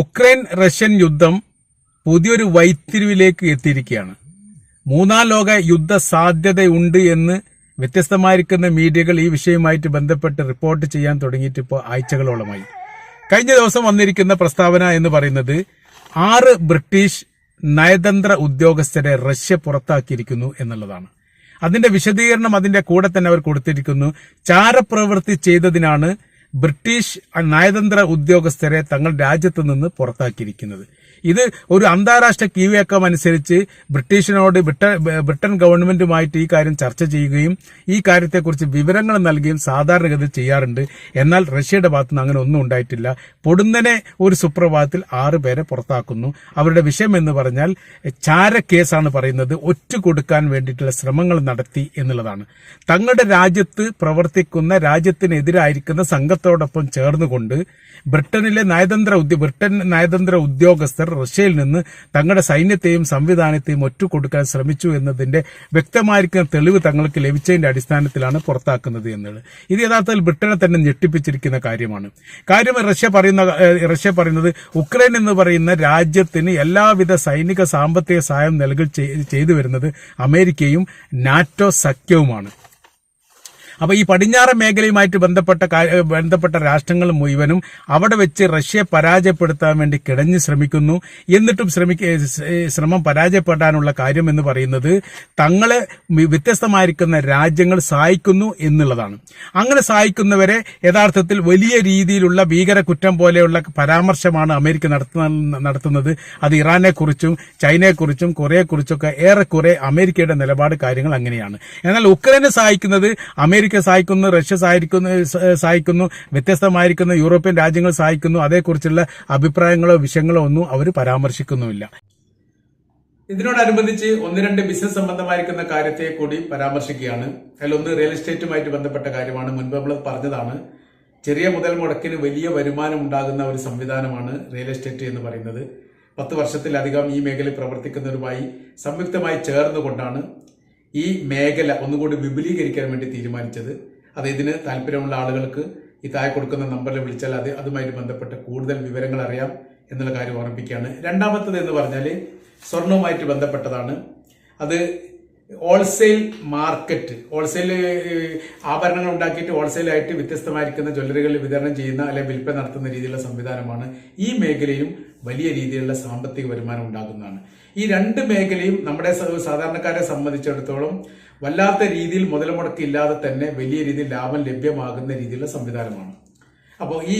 Ukraine Russian യുദ്ധം പുതിയൊരു വൈത്തിരിവിലേക്ക് എത്തിയിരിക്കുകയാണ്. മൂന്നാം ലോക യുദ്ധ സാധ്യതയുണ്ട് എന്ന് വ്യത്യസ്തമായിരിക്കുന്ന മീഡിയകൾ ഈ വിഷയവുമായിട്ട് ബന്ധപ്പെട്ട് റിപ്പോർട്ട് ചെയ്യാൻ തുടങ്ങിയിട്ട് ഇപ്പോൾ ആഴ്ചകളോളമായി. കഴിഞ്ഞ ദിവസം വന്നിരിക്കുന്ന പ്രസ്താവന എന്ന് പറയുന്നത് ആറ് ബ്രിട്ടീഷ് നയതന്ത്ര ഉദ്യോഗസ്ഥരെ റഷ്യ പുറത്താക്കിയിരിക്കുന്നു എന്നുള്ളതാണ്. അതിന്റെ വിശദീകരണം അതിന്റെ കൂടെ തന്നെ അവർ കൊടുത്തിരിക്കുന്നു. ചാരപ്രവൃത്തി ചെയ്തതിനാണ് ബ്രിട്ടീഷ് നയതന്ത്ര ഉദ്യോഗസ്ഥരെ തങ്ങൾ രാജ്യത്ത് നിന്ന് പുറത്താക്കിയിരിക്കുന്നത്. ഇത് ഒരു അന്താരാഷ്ട്ര കീവേക്കം അനുസരിച്ച് ബ്രിട്ടീഷിനോട് ബ്രിട്ടൻ ഗവൺമെന്റുമായിട്ട് ഈ കാര്യം ചർച്ച ചെയ്യുകയും ഈ കാര്യത്തെക്കുറിച്ച് വിവരങ്ങൾ നൽകുകയും സാധാരണഗതിയിൽ ചെയ്യാറുണ്ട്. എന്നാൽ റഷ്യയുടെ ഭാഗത്തു നിന്ന് അങ്ങനെ ഒന്നും ഉണ്ടായിട്ടില്ല. പൊടുന്നനെ ഒരു സുപ്രഭാതത്തിൽ ആറ് പേരെ പുറത്താക്കുന്നു. അവരുടെ വിഷയം എന്ന് പറഞ്ഞാൽ ചാര കേസാണ് പറയുന്നത്. ഒറ്റ കൊടുക്കാൻ വേണ്ടിയിട്ടുള്ള ശ്രമങ്ങൾ നടത്തി എന്നുള്ളതാണ്. തങ്ങളുടെ രാജ്യത്ത് പ്രവർത്തിക്കുന്ന രാജ്യത്തിനെതിരായിരിക്കുന്ന സംഘത്തോടൊപ്പം ചേർന്നുകൊണ്ട് ബ്രിട്ടനിലെ നയതന്ത്ര ബ്രിട്ടൻ നയതന്ത്ര ഉദ്യോഗസ്ഥർ റഷ്യയിൽ നിന്ന് തങ്ങളുടെ സൈന്യത്തെയും സംവിധാനത്തെയും ഒറ്റുകൊടുക്കാൻ ശ്രമിച്ചു എന്നതിന്റെ വ്യക്തമായിരിക്കുന്ന തെളിവ് തങ്ങൾക്ക് ലഭിച്ചതിന്റെ അടിസ്ഥാനത്തിലാണ് പുറത്താക്കുന്നത് എന്നുള്ളത് ഇത് യഥാർത്ഥത്തിൽ ബ്രിട്ടനെ തന്നെ ഞെട്ടിപ്പിച്ചിരിക്കുന്ന കാര്യമാണ്. കാര്യം റഷ്യ പറയുന്ന റഷ്യ പറയുന്നത് ഉക്രൈൻ എന്ന് പറയുന്ന രാജ്യത്തിന് എല്ലാവിധ സൈനിക സാമ്പത്തിക സഹായം നൽകി ചെയ്- ചെയ്തു വരുന്നത് അമേരിക്കയും നാറ്റോ സഖ്യവുമാണ്. അപ്പൊ ഈ പടിഞ്ഞാറൻ മേഖലയുമായിട്ട് ബന്ധപ്പെട്ട ബന്ധപ്പെട്ട രാഷ്ട്രങ്ങൾ മുഴുവനും അവിടെ വെച്ച് റഷ്യയെ പരാജയപ്പെടുത്താൻ വേണ്ടി കിടഞ്ഞ് ശ്രമിക്കുന്നു. എന്നിട്ടും ശ്രമിക്ക ശ്രമം പരാജയപ്പെടാനുള്ള കാര്യം എന്ന് പറയുന്നത് തങ്ങളെ വ്യത്യസ്തമായിരിക്കുന്ന രാജ്യങ്ങൾ സഹായിക്കുന്നു എന്നുള്ളതാണ്. അങ്ങനെ സഹായിക്കുന്നവരെ യഥാർത്ഥത്തിൽ വലിയ രീതിയിലുള്ള ഭീകര കുറ്റം പോലെയുള്ള പരാമർശമാണ് അമേരിക്ക നടത്തുന്ന നടത്തുന്നത്. അത് ഇറാനെ കുറിച്ചും ചൈനയെ കുറിച്ചും കൊറിയയെ കുറിച്ചൊക്കെ ഏറെക്കുറെ അമേരിക്കയുടെ നിലപാട് കാര്യങ്ങൾ അങ്ങനെയാണ്. എന്നാൽ ഉക്രൈനെ സഹായിക്കുന്നത് അമേരിക്ക സഹായിക്കുന്നു റഷ്യ സഹായിക്കുന്നു സഹായിക്കുന്നു വ്യത്യസ്തമായിരിക്കുന്ന യൂറോപ്യൻ രാജ്യങ്ങൾ സഹായിക്കുന്നു അതേക്കുറിച്ചുള്ള അഭിപ്രായങ്ങളോ വിഷയങ്ങളോ ഒന്നും അവർ പരാമർശിക്കുന്നുമില്ല. ഇതിനോടനുബന്ധിച്ച് ഒന്ന് രണ്ട് ബിസിനസ് സംബന്ധമായിരിക്കുന്ന കാര്യത്തെ കൂടി പരാമർശിക്കുകയാണ്. അതിലൊന്ന് റിയൽ എസ്റ്റേറ്റുമായിട്ട് ബന്ധപ്പെട്ട കാര്യമാണ്. മുൻപ് നമ്മൾ പറഞ്ഞതാണ് ചെറിയ മുതൽ മുടക്കിന് വലിയ വരുമാനം ഉണ്ടാകുന്ന ഒരു സംവിധാനമാണ് റിയൽ എസ്റ്റേറ്റ് എന്ന് പറയുന്നത്. പത്ത് വർഷത്തിലധികം ഈ മേഖലയിൽ പ്രവർത്തിക്കുന്നവരുമായി സംയുക്തമായി ചേർന്നുകൊണ്ടാണ് ഈ മേഖല ഒന്നുകൂടി വിപുലീകരിക്കാൻ വേണ്ടി തീരുമാനിച്ചത്. അത് ഇതിന് താല്പര്യമുള്ള ആളുകൾക്ക് ഈ താഴെ കൊടുക്കുന്ന നമ്പറിൽ വിളിച്ചാൽ അത് അതുമായിട്ട് ബന്ധപ്പെട്ട കൂടുതൽ വിവരങ്ങൾ അറിയാം എന്നുള്ള കാര്യം ഓർമ്മിപ്പിക്കുകയാണ്. രണ്ടാമത്തത് എന്ന് പറഞ്ഞാൽ സ്വർണവുമായിട്ട് ബന്ധപ്പെട്ടതാണ്. അത് ഹോൾസെയിൽ മാർക്കറ്റ് ഹോൾസെയിൽ ആഭരണങ്ങൾ ഉണ്ടാക്കിയിട്ട് ഹോൾസെയിലായിട്ട് വ്യത്യസ്തമായിരിക്കുന്ന ജ്വല്ലറികളിൽ വിതരണം ചെയ്യുന്ന അല്ലെങ്കിൽ വിൽപ്പന നടത്തുന്ന രീതിയിലുള്ള സംവിധാനമാണ് ഈ മേഖലയിലും വലിയ രീതിയിലുള്ള സാമ്പത്തിക വരുമാനം ഉണ്ടാകുന്നതാണ് ഈ രണ്ട് മേഖലയും നമ്മുടെ സാധാരണക്കാരെ സംബന്ധിച്ചിടത്തോളം വല്ലാത്ത രീതിയിൽ മുതൽ മുടക്കില്ലാതെ തന്നെ വലിയ രീതിയിൽ ലാഭം ലഭ്യമാകുന്ന രീതിയിലുള്ള സംവിധാനമാണ്. അപ്പോൾ ഈ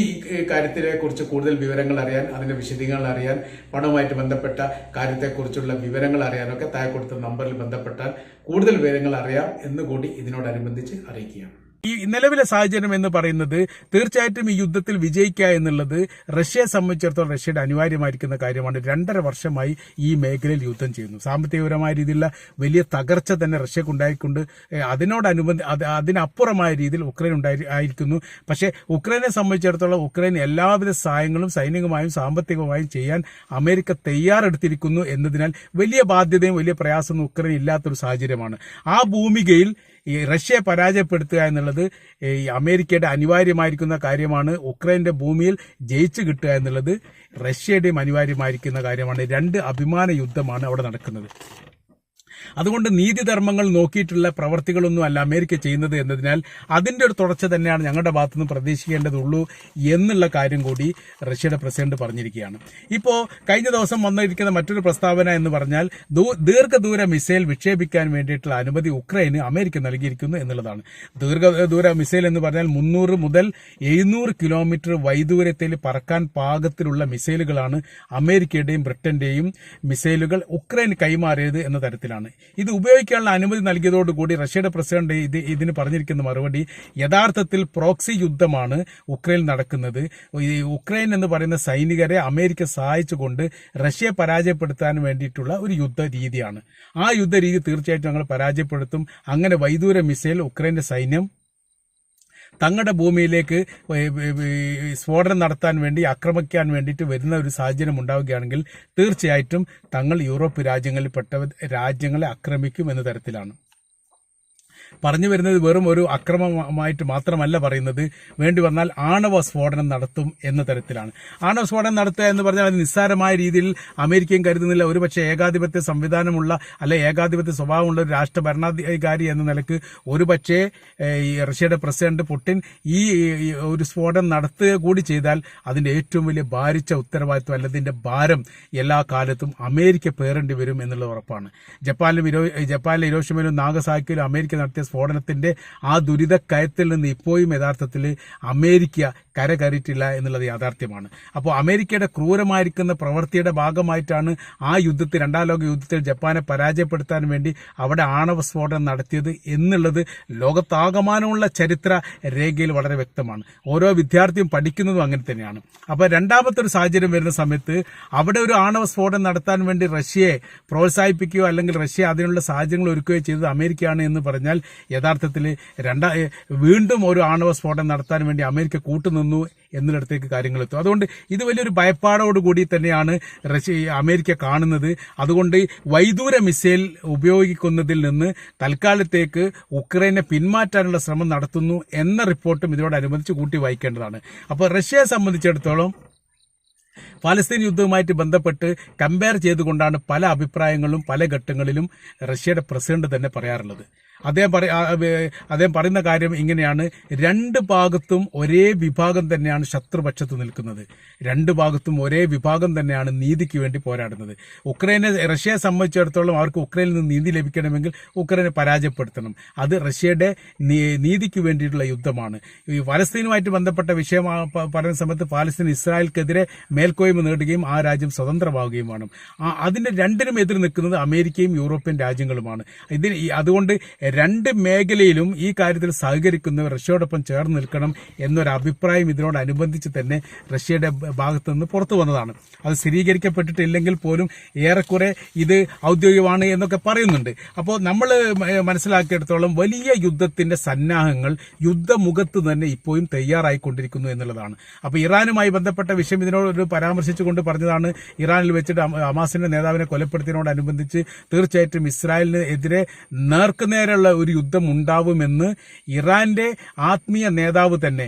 കാര്യത്തിനെ കുറിച്ച് കൂടുതൽ വിവരങ്ങൾ അറിയാൻ അതിന്റെ വിശദീകരണങ്ങൾ അറിയാൻ പണവുമായിട്ട് ബന്ധപ്പെട്ട കാര്യത്തെക്കുറിച്ചുള്ള വിവരങ്ങൾ അറിയാനൊക്കെ താഴെ കൊടുത്ത നമ്പറിൽ ബന്ധപ്പെട്ടാൽ കൂടുതൽ വിവരങ്ങൾ അറിയാം എന്നുകൂടി ഇതിനോടനുബന്ധിച്ച് അറിയിക്കുകയാണ്. ഈ നിലവിലെ സാഹചര്യം എന്ന് പറയുന്നത് തീർച്ചയായിട്ടും ഈ യുദ്ധത്തിൽ വിജയിക്കുക എന്നുള്ളത് റഷ്യയെ സംബന്ധിച്ചിടത്തോളം റഷ്യയുടെ അനിവാര്യമായിരിക്കുന്ന കാര്യമാണ്. രണ്ടര വർഷമായി ഈ മേഖലയിൽ യുദ്ധം ചെയ്യുന്നു. സാമ്പത്തികപരമായ രീതിയിലുള്ള വലിയ തകർച്ച തന്നെ റഷ്യക്ക് ഉണ്ടായിക്കൊണ്ട് അതിനോടനുബന്ധി അതിനപ്പുറമായ രീതിയിൽ ഉക്രൈൻ ഉണ്ടായി ആയിരിക്കുന്നു. പക്ഷേ ഉക്രൈനെ സംബന്ധിച്ചിടത്തോളം ഉക്രൈൻ എല്ലാവിധ സഹായങ്ങളും സൈനികമായും സാമ്പത്തികമായും ചെയ്യാൻ അമേരിക്ക തയ്യാറെടുത്തിരിക്കുന്നു എന്നതിനാൽ വലിയ ബാധ്യതയും വലിയ പ്രയാസമൊന്നും ഉക്രൈൻ ഇല്ലാത്തൊരു സാഹചര്യമാണ്. ആ ഭൂമികയിൽ ഈ റഷ്യയെ പരാജയപ്പെടുത്തുക എന്നുള്ളത് ഈ അമേരിക്കയുടെ അനിവാര്യമായിരിക്കുന്ന കാര്യമാണ്. ഉക്രൈന്റെ ഭൂമിയിൽ ജയിച്ചു കിട്ടുക എന്നുള്ളത് റഷ്യയുടെയും അനിവാര്യമായിരിക്കുന്ന കാര്യമാണ്. രണ്ട് അഭിമാന യുദ്ധമാണ് അവിടെ നടക്കുന്നത്. അതുകൊണ്ട് നീതിധർമ്മങ്ങൾ നോക്കിയിട്ടുള്ള പ്രവർത്തികളൊന്നും അല്ല അമേരിക്ക ചെയ്യുന്നത് എന്നതിനാൽ അതിന്റെ ഒരു തുടർച്ച തന്നെയാണ് ഞങ്ങളുടെ ഭാഗത്തുനിന്ന് പ്രതീക്ഷിക്കേണ്ടതുള്ളൂ എന്നുള്ള കാര്യം കൂടി റഷ്യയുടെ പ്രസിഡന്റ് പറഞ്ഞിരിക്കുകയാണ്. ഇപ്പോൾ കഴിഞ്ഞ ദിവസം വന്നിരിക്കുന്ന മറ്റൊരു പ്രസ്താവന എന്ന് പറഞ്ഞാൽ ദീർഘദൂര മിസൈൽ വിക്ഷേപിക്കാൻ വേണ്ടിയിട്ടുള്ള അനുമതി ഉക്രൈന് അമേരിക്ക നൽകിയിരിക്കുന്നു എന്നുള്ളതാണ്. ദീർഘദൂര മിസൈൽ എന്ന് പറഞ്ഞാൽ മുന്നൂറ് മുതൽ എഴുന്നൂറ് കിലോമീറ്റർ വൈദൂരത്തിൽ പറക്കാൻ പാകത്തിലുള്ള മിസൈലുകളാണ് അമേരിക്കയുടെയും ബ്രിട്ടന്റെയും മിസൈലുകൾ ഉക്രൈൻ കൈമാറിയത് എന്ന തരത്തിലാണ്. ഇത് ഉപയോഗിക്കാനുള്ള അനുമതി നൽകിയതോടുകൂടി റഷ്യയുടെ പ്രസിഡന്റ് ഇത് ഇതിന് പറഞ്ഞിരിക്കുന്ന മറുപടി യഥാർത്ഥത്തിൽ പ്രോക്സി യുദ്ധമാണ് ഉക്രൈൻ നടക്കുന്നത്. ഉക്രൈൻ എന്ന് പറയുന്ന സൈനികരെ അമേരിക്ക സഹായിച്ചുകൊണ്ട് റഷ്യയെ പരാജയപ്പെടുത്താൻ വേണ്ടിയിട്ടുള്ള ഒരു യുദ്ധ രീതിയാണ്. ആ യുദ്ധ രീതി തീർച്ചയായിട്ടും ഞങ്ങൾ പരാജയപ്പെടുത്തും. അങ്ങനെ വൈദൂര മിസൈൽ ഉക്രൈന്റെ സൈന്യം തങ്ങളുടെ ഭൂമിയിലേക്ക് സ്ഫോടനം നടത്താൻ വേണ്ടി ആക്രമിക്കാൻ വേണ്ടിയിട്ട് വരുന്ന ഒരു സാഹചര്യം ഉണ്ടാവുകയാണെങ്കിൽ തീർച്ചയായിട്ടും തങ്ങൾ യൂറോപ്പ് രാജ്യങ്ങളിൽപ്പെട്ട രാജ്യങ്ങളെ ആക്രമിക്കും എന്ന തരത്തിലാണ്. പറഞ്ഞു വരുന്നത് വെറും ഒരു അക്രമമായിട്ട് മാത്രമല്ല പറയുന്നത് വേണ്ടി വന്നാൽ ആണവ സ്ഫോടനം നടത്തും എന്ന തരത്തിലാണ്. ആണവ സ്ഫോടനം നടത്തുക എന്ന് പറഞ്ഞാൽ അത് നിസ്സാരമായ രീതിയിൽ അമേരിക്കയും കരുതുന്നില്ല. ഒരുപക്ഷെ ഏകാധിപത്യ സംവിധാനമുള്ള അല്ലെ ഏകാധിപത്യ സ്വഭാവമുള്ള ഒരു രാഷ്ട്ര ഭരണാധികാരി എന്ന നിലയ്ക്ക് ഒരുപക്ഷെ റഷ്യയുടെ പ്രസിഡന്റ് പുടിൻ ഈ ഒരു സ്ഫോടനം നടത്തുക കൂടി ചെയ്താൽ അതിന്റെ ഏറ്റവും വലിയ ഭാരിച്ച ഉത്തരവാദിത്വം അല്ലതിന്റെ ഭാരം എല്ലാ കാലത്തും അമേരിക്ക പേറേണ്ടി വരും എന്നുള്ളത് ഉറപ്പാണ്. ജപ്പാനിലും ജപ്പാനിലെ ഇരോഷിമയിലും നാഗസാക്കിയിലും അമേരിക്ക സ്ഫോടനത്തിന്റെ ആ ദുരിത കയത്തിൽ നിന്ന് ഇപ്പോഴും യഥാർത്ഥത്തിൽ അമേരിക്ക കരകയറിയിട്ടില്ല എന്നുള്ളത് യാഥാർത്ഥ്യമാണ്. അപ്പോൾ അമേരിക്കയുടെ ക്രൂരമായിരിക്കുന്ന പ്രവൃത്തിയുടെ ഭാഗമായിട്ടാണ് ആ യുദ്ധത്തിൽ രണ്ടാം ലോക യുദ്ധത്തിൽ ജപ്പാനെ പരാജയപ്പെടുത്താൻ വേണ്ടി അവിടെ ആണവ സ്ഫോടനം നടത്തിയത് എന്നുള്ളത് ലോകത്താകമാനമുള്ള ചരിത്ര രേഖയിൽ വളരെ വ്യക്തമാണ്. ഓരോ വിദ്യാർത്ഥിയും പഠിക്കുന്നതും അങ്ങനെ തന്നെയാണ്. അപ്പോൾ രണ്ടാമത്തെ ഒരു സാഹചര്യം വരുന്ന സമയത്ത് അവിടെ ഒരു ആണവ സ്ഫോടനം നടത്താൻ വേണ്ടി റഷ്യയെ പ്രോത്സാഹിപ്പിക്കുകയോ അല്ലെങ്കിൽ റഷ്യ അതിനുള്ള സാഹചര്യങ്ങൾ ഒരുക്കുകയോ ചെയ്തത് അമേരിക്കയാണ് എന്ന് പറഞ്ഞാൽ യഥാർത്ഥത്തിൽ രണ്ടാ വീണ്ടും ഒരു ആണവ സ്ഫോടനം നടത്താൻ വേണ്ടി അമേരിക്ക കൂട്ടുനിന്നു എന്നിടത്തേക്ക് കാര്യങ്ങൾ എത്തും. അതുകൊണ്ട് ഇത് വലിയൊരു ഭയപ്പാടോടുകൂടി തന്നെയാണ് റഷ്യ അമേരിക്ക കാണുന്നത്. അതുകൊണ്ട് വൈദൂര മിസൈൽ ഉപയോഗിക്കുന്നതിൽ നിന്ന് തൽക്കാലത്തേക്ക് ഉക്രൈനെ പിന്മാറ്റാനുള്ള ശ്രമം നടത്തുന്നു എന്ന റിപ്പോർട്ടും ഇതിനോടനുബന്ധിച്ച് കൂട്ടി വായിക്കേണ്ടതാണ്. അപ്പോൾ റഷ്യയെ സംബന്ധിച്ചിടത്തോളം പാലസ്തീൻ യുദ്ധവുമായിട്ട് ബന്ധപ്പെട്ട് കമ്പയർ ചെയ്തുകൊണ്ടാണ് പല അഭിപ്രായങ്ങളും പല ഘട്ടങ്ങളിലും റഷ്യയുടെ പ്രസിഡന്റ് തന്നെ പറയാറുള്ളത്. അദ്ദേഹം പറ അദ്ദേഹം പറയുന്ന കാര്യം ഇങ്ങനെയാണ്. രണ്ട് ഭാഗത്തും ഒരേ വിഭാഗം തന്നെയാണ് ശത്രുപക്ഷത്ത് നിൽക്കുന്നത്. രണ്ട് ഭാഗത്തും ഒരേ വിഭാഗം തന്നെയാണ് നീതിക്ക് വേണ്ടി പോരാടുന്നത്. ഉക്രൈനെ റഷ്യയെ സംബന്ധിച്ചിടത്തോളം അവർക്ക് ഉക്രൈനിൽ നിന്ന് നീതി ലഭിക്കണമെങ്കിൽ ഉക്രൈനെ പരാജയപ്പെടുത്തണം. അത് റഷ്യയുടെ നീതിക്ക് വേണ്ടിയിട്ടുള്ള യുദ്ധമാണ്. ഈ ഫലസ്തീനുമായിട്ട് ബന്ധപ്പെട്ട വിഷയം പറയുന്ന സമയത്ത് പാലസ്തീൻ ഇസ്രായേൽക്കെതിരെ മേൽക്കോയ്മ നേടുകയും ആ രാജ്യം സ്വതന്ത്രമാവുകയും വേണം. അതിന്റെ രണ്ടിനും എതിർ നിൽക്കുന്നത് അമേരിക്കയും യൂറോപ്യൻ രാജ്യങ്ങളുമാണ്. ഇതിന് അതുകൊണ്ട് രണ്ട് മേഖലയിലും ഈ കാര്യത്തിൽ സഹകരിക്കുന്നവർ റഷ്യയോടൊപ്പം ചേർന്ന് നിൽക്കണം എന്നൊരു അഭിപ്രായം ഇതിനോടനുബന്ധിച്ച് തന്നെ റഷ്യയുടെ ഭാഗത്തു നിന്ന് പുറത്തു വന്നതാണ്. അത് സ്ഥിരീകരിക്കപ്പെട്ടിട്ടില്ലെങ്കിൽ പോലും ഏറെക്കുറെ ഇത് ഔദ്യോഗികമാണ് എന്നൊക്കെ പറയുന്നുണ്ട്. അപ്പോൾ നമ്മൾ മനസ്സിലാക്കിയെടുത്തോളം വലിയ യുദ്ധത്തിന്റെ സന്നാഹങ്ങൾ യുദ്ധമുഖത്ത് തന്നെ ഇപ്പോഴും തയ്യാറായിക്കൊണ്ടിരിക്കുന്നു എന്നുള്ളതാണ്. അപ്പോൾ ഇറാനുമായി ബന്ധപ്പെട്ട വിഷയം ഇതിനോട് പരാമർശിച്ചുകൊണ്ട് പറഞ്ഞതാണ്. ഇറാനിൽ വെച്ചിട്ട് അമാസിന്റെ നേതാവിനെ കൊലപ്പെടുത്തിയതിനോടനുബന്ധിച്ച് തീർച്ചയായിട്ടും ഇസ്രായേലിന് എതിരെ നേർക്കുനേരെയുള്ള ഒരു യുദ്ധം ഉണ്ടാവുമെന്ന് ഇറാന്റെ ആത്മീയ നേതാവ് തന്നെ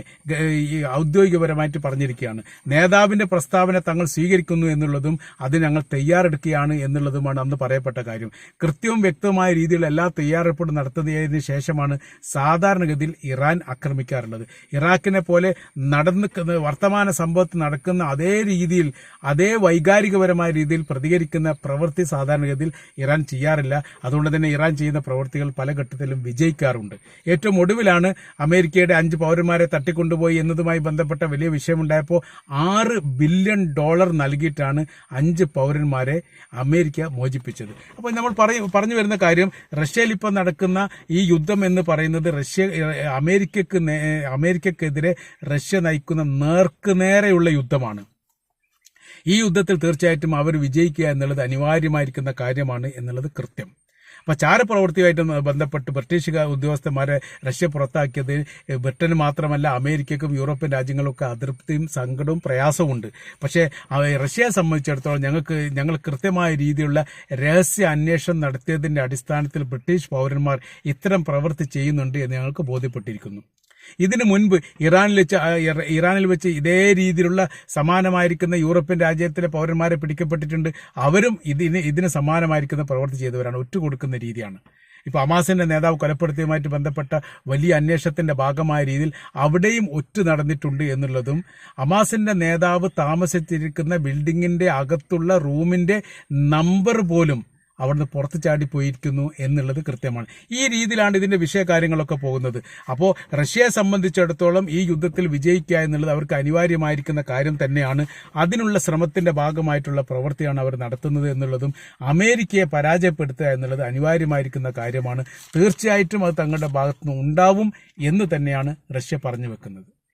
ഔദ്യോഗികപരമായിട്ട് പറഞ്ഞിരിക്കുകയാണ്. നേതാവിന്റെ പ്രസ്താവന തങ്ങൾ സ്വീകരിക്കുന്നു എന്നുള്ളതും അത് ഞങ്ങൾ തയ്യാറെടുക്കുകയാണ് എന്നുള്ളതുമാണ് അന്ന് പറയപ്പെട്ട കാര്യം. കൃത്യവും വ്യക്തവുമായ രീതിയിൽ എല്ലാ തയ്യാറെടുപ്പും നടത്തുന്നതിന് ശേഷമാണ് സാധാരണഗതിയിൽ ഇറാൻ ആക്രമിക്കാറുള്ളത്. ഇറാഖിനെ പോലെ നടന്ന് വർത്തമാന സംഭവത്ത് നടക്കുന്ന അതേ രീതിയിൽ അതേ വൈകാരികപരമായ രീതിയിൽ പ്രതികരിക്കുന്ന പ്രവൃത്തി സാധാരണഗതിയിൽ ഇറാൻ ചെയ്യാറില്ല. അതുകൊണ്ട് തന്നെ ഇറാൻ ചെയ്യുന്ന പ്രവൃത്തികൾ പല ഘട്ടത്തിലും വിജയിക്കാറുണ്ട്. ഏറ്റവും ഒടുവിലാണ് അമേരിക്കയുടെ അഞ്ച് പൗരന്മാരെ തട്ടിക്കൊണ്ടുപോയി എന്നതുമായി ബന്ധപ്പെട്ട വലിയ വിഷയമുണ്ടായപ്പോൾ ആറ് ബില്യൺ ഡോളർ നൽകിയിട്ടാണ് അഞ്ച് പൗരന്മാരെ അമേരിക്ക മോചിപ്പിച്ചത്. അപ്പോൾ നമ്മൾ പറഞ്ഞു വരുന്ന കാര്യം റഷ്യയിൽ ഇപ്പോൾ നടക്കുന്ന ഈ യുദ്ധം എന്ന് പറയുന്നത് റഷ്യ അമേരിക്കക്ക് അമേരിക്കക്കെതിരെ റഷ്യ നയിക്കുന്ന നേർക്കുനേരെയുള്ള യുദ്ധമാണ്. ഈ യുദ്ധത്തിൽ തീർച്ചയായിട്ടും അവർ വിജയിക്കുക എന്നുള്ളത് അനിവാര്യമായിരിക്കുന്ന കാര്യമാണ് എന്നുള്ളത് കൃത്യം. അപ്പൊ ചാരപ്രവൃത്തിയുമായിട്ട് ബന്ധപ്പെട്ട് ബ്രിട്ടീഷ് ഉദ്യോഗസ്ഥന്മാരെ റഷ്യ പുറത്താക്കിയത് ബ്രിട്ടന് മാത്രമല്ല അമേരിക്കക്കും യൂറോപ്യൻ രാജ്യങ്ങൾക്കും അതൃപ്തിയും സങ്കടവും പ്രയാസവും ഉണ്ട്. പക്ഷേ റഷ്യയെ സംബന്ധിച്ചിടത്തോളം ഞങ്ങൾക്ക് ഞങ്ങൾ കൃത്യമായ രീതിയിലുള്ള രഹസ്യ അന്വേഷണം നടത്തിയതിന്റെ അടിസ്ഥാനത്തിൽ ബ്രിട്ടീഷ് പൗരന്മാർ ഇത്തരം പ്രവൃത്തി ചെയ്യുന്നുണ്ട് എന്ന് ഞങ്ങൾക്ക് ബോധ്യപ്പെട്ടിരിക്കുന്നു. ഇതിനു മുൻപ് ഇറാനിൽ വെച്ച് ഇറാനിൽ വെച്ച് ഇതേ രീതിയിലുള്ള സമാനമായിരിക്കുന്ന യൂറോപ്യൻ രാജ്യത്തിലെ പൗരന്മാരെ പിടിക്കപ്പെട്ടിട്ടുണ്ട്. അവരും ഇതിന് ഇതിന് സമാനമായിരിക്കുന്ന പ്രവൃത്തി ചെയ്തവരാണ് ഒറ്റുകൊടുക്കുന്ന രീതിയാണ്. ഇപ്പൊ അമാസിന്റെ നേതാവ് കൊലപ്പെടുത്തിയുമായിട്ട് ബന്ധപ്പെട്ട വലിയ അന്വേഷണത്തിന്റെ ഭാഗമായ രീതിയിൽ അവിടെയും ഒറ്റ നടന്നിട്ടുണ്ട് എന്നുള്ളതും അമാസിന്റെ നേതാവ് താമസിച്ചിരിക്കുന്ന ബിൽഡിങ്ങിന്റെ അകത്തുള്ള റൂമിന്റെ നമ്പർ പോലും അവിടുന്ന് പുറത്ത് ചാടി പോയിരിക്കുന്നു എന്നുള്ളത് കൃത്യമാണ്. ഈ രീതിയിലാണ് ഇതിന്റെ വിഷയകാര്യങ്ങളൊക്കെ പോകുന്നത്. അപ്പോൾ റഷ്യയെ സംബന്ധിച്ചിടത്തോളം ഈ യുദ്ധത്തിൽ വിജയിക്കുക എന്നുള്ളത് അവർക്ക് അനിവാര്യമായിരിക്കുന്ന കാര്യം തന്നെയാണ്. അതിനുള്ള ശ്രമത്തിന്റെ ഭാഗമായിട്ടുള്ള പ്രവൃത്തിയാണ് അവർ നടത്തുന്നത് എന്നുള്ളതും അമേരിക്കയെ പരാജയപ്പെടുത്തുക എന്നുള്ളത് അനിവാര്യമായിരിക്കുന്ന കാര്യമാണ്. തീർച്ചയായിട്ടും അത് തങ്ങളുടെ ഭാഗത്തുനിന്ന് ഉണ്ടാവും എന്ന് തന്നെയാണ് റഷ്യ പറഞ്ഞു വെക്കുന്നത്.